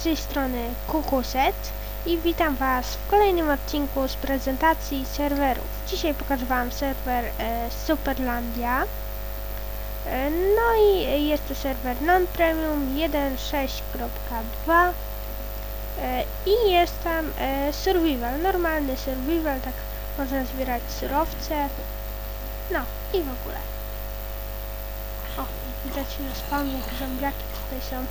z tej strony Kukuset i witam Was w kolejnym odcinku z prezentacji serwerów. Dzisiaj pokażę Wam serwer e, Superlandia. E, no i jest to serwer non-premium 1.6.2 e, i jest tam e, survival, normalny survival, tak można zbierać surowce, no i w ogóle. O, widać na spawnie zombiaki tutaj są.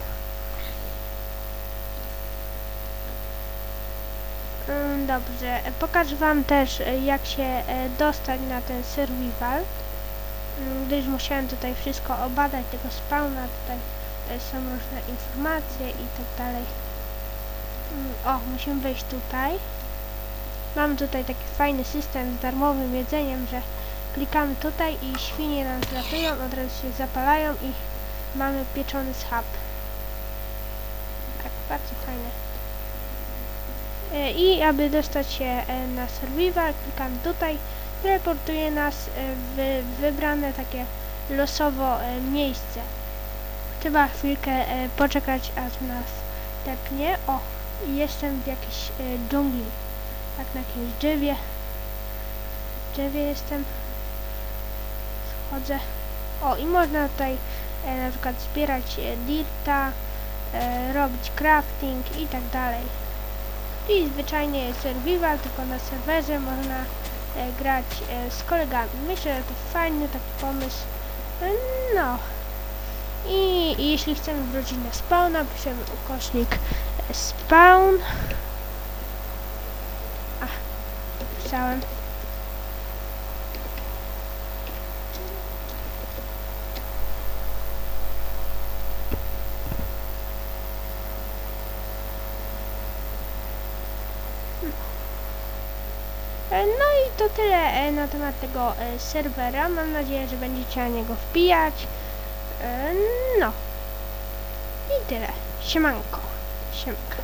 Dobrze, pokażę Wam też e, jak się e, dostać na ten survival, Mm, gdyż musiałem tutaj wszystko obadać, tego spawna, tutaj są różne informacje i tak dalej. Mm, O, musimy wejść tutaj. Mamy tutaj taki fajny system z darmowym jedzeniem, że klikamy tutaj i świnie nam zlatują, od razu się zapalają i mamy pieczony schab. Tak, bardzo fajne. E, I aby dostać się e, na survival, klikamy tutaj, teleportuje nas e, w wybrane takie losowo miejsce. Trzeba chwilkę poczekać, aż nas tepnie. O, jestem w jakiejś dżungli. Tak, na jakimś drzewie. Drzewie jestem. Schodzę. O, i można tutaj na przykład zbierać dirta, robić crafting i tak dalej. I zwyczajnie jest survival, tylko na serwerze można e, grać e, z kolegami. Myślę, że to fajny taki pomysł. E, no. I, I jeśli chcemy wrócić na spawna, piszemy ukośnik e, spawn. A, pisałem. No i to tyle e, na temat tego e, serwera. Mam nadzieję, że będziecie na niego wbijać. E, No. I tyle. Siemanko. Siemka.